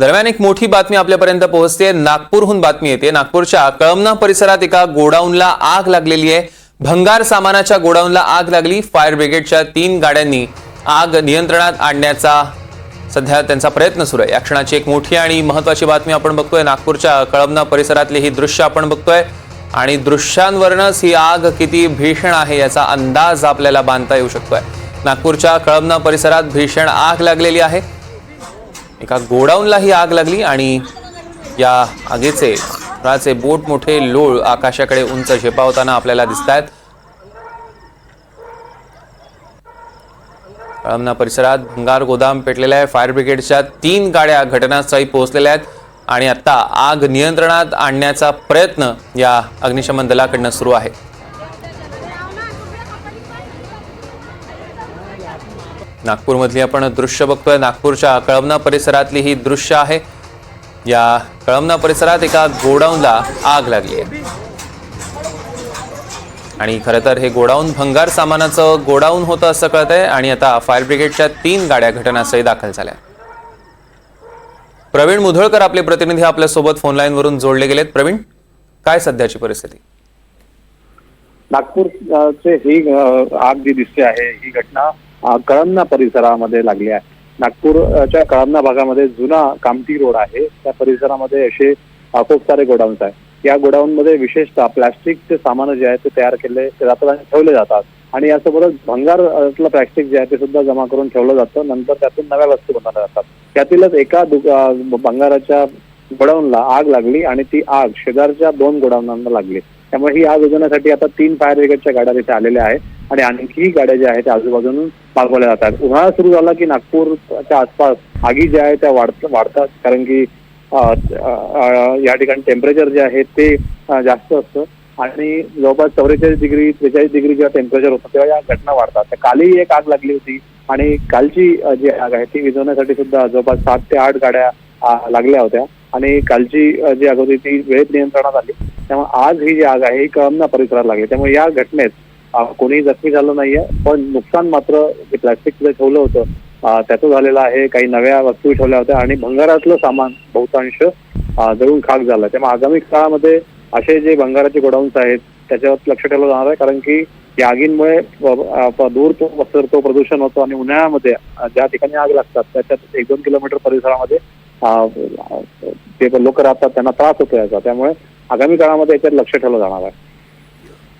दरम्यान एक मोठी बातमी आपल्यापर्यंत पोहोचते. नागपूरहून बातमी येते. नागपूरच्या कळमना परिसरात एका गोडाऊनला आग लागलेली आहे. भंगार सामानाच्या गोडाऊनला आग लागली. फायर ब्रिगेडच्या तीन गाड्यांनी आग नियंत्रणात आणण्याचा सध्या त्यांचा प्रयत्न सुरू आहे. या क्षणाची एक मोठी आणि महत्वाची बातमी आपण बघतोय. नागपूरच्या कळमना परिसरातली ही दृश्य आपण बघतोय. आणि दृश्यांवरूनच ही आग किती भीषण आहे याचा अंदाज आपल्याला बांधता येऊ शकतोय. नागपूरच्या कळमना परिसरात भीषण आग लागलेली आहे. एका गोडाऊनला ही आग लागली आणि या आगीचे फळाचे बोट मोठे लोळ आकाशाकडे उंच झेपावताना आपल्याला दिसत आहेत कळमना परिसरात भंगार गोदाम पेटलेला आहे. फायर ब्रिगेडच्या तीन गाड्या घटनास्थळी पोहोचलेल्या आहेत आणि आता आग नियंत्रणात आणण्याचा प्रयत्न या अग्निशमन दलाकडनं सुरू आहे. नागपूरमधली आपण दृश्य बघतोय. नागपूरच्या कळमना परिसरातली ही दृश्य आहे. या कळमना परिसरात एका गोडाऊनला आग लागली आहे. आणि खरं तर हे गोडाऊन भंगार सामानाचं गोडाऊन होतं असं कळत आहे आणि आता फायर ब्रिगेडच्या तीन गाड्या घटनास्थळी दाखल झाल्या. प्रवीण मुधोळकर आपले प्रतिनिधी आपल्यासोबत फोन वरून जोडले गेलेत. प्रवीण काय सध्याची परिस्थिती? नागपूर ही आग जी दिसते आहे ही घटना कळमना परिसरामध्ये लागले आहे. नागपूरच्या कळमना भागामध्ये जुना कामठी रोड आहे. त्या परिसरामध्ये असे खूप सारे गोडाऊन्स आहेत. या गोडाऊन मध्ये विशेषतः प्लास्टिकचे सामान जे आहे ते तयार केले ते जातात आणि ठेवले जातात. आणि यासोबतच भंगार प्लास्टिक जे आहे ते सुद्धा जमा करून ठेवलं जातं. नंतर त्यातून नव्या वस्तू बनवल्या जातात. त्यातीलच एका भंगाराच्या गोडाऊनला आग लागली आणि ती आग शेजारच्या दोन गोडाऊनांना लागली. त्यामुळे ही आग उजवण्यासाठी आता तीन फायर ब्रिगेडच्या गाड्या तिथे आलेल्या आहेत. आणि आणखी गाड्या ज्या आहेत त्या आजूबाजून मागवल्या जातात. उन्हाळा सुरू झाला की नागपूरच्या आसपास आगी ज्या आहेत त्या वाढत वाढतात. कारण की या ठिकाणी टेम्परेचर जे आहे ते जास्त असतं. आणि जवळपास चौवेचाळीस डिग्री त्रेचाळीस डिग्री जेव्हा टेम्परेचर होतं तेव्हा या घटना वाढतात. तर कालही एक आग लागली होती. आणि कालची जी आग आहे ती विझवण्यासाठी सुद्धा जवळपास सात ते आठ गाड्या लागल्या होत्या. आणि कालची जी आग होती ती वेळेत नियंत्रणात आली. त्यामुळे आज ही जी आग आहे ही कळमना परिसरात लागली. त्यामुळे या घटनेत कोणीही जखमी झालं नाहीये. पण नुकसान मात्र जे प्लॅस्टिक जे ठेवलं होतं त्याचं झालेलं आहे. काही नव्या वस्तू ठेवल्या होत्या आणि भंगारातलं सामान बहुतांश जळून खाक झालं. त्यामुळे आगामी काळामध्ये असे जे भंगाराचे गोडाऊन्स आहेत त्याच्यावर लक्ष ठेवलं जाणार आहे. कारण की या आगींमुळे दूर तो पसरतो प्रदूषण होतो आणि उन्हाळ्यामध्ये ज्या ठिकाणी आग लागतात त्याच्यात एक दोन किलोमीटर परिसरामध्ये ते लोक राहतात त्यांना त्रास होतो याचा. त्यामुळे आगामी काळामध्ये याच्यात लक्ष ठेवलं जाणार आहे.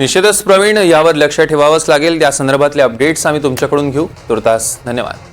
निश्चितच प्रवीण यावर लक्ष ठेवावंच लागेल. त्या संदर्भातले अपडेट्स आम्ही तुमच्याकडून घेऊ. तुर्तास धन्यवाद.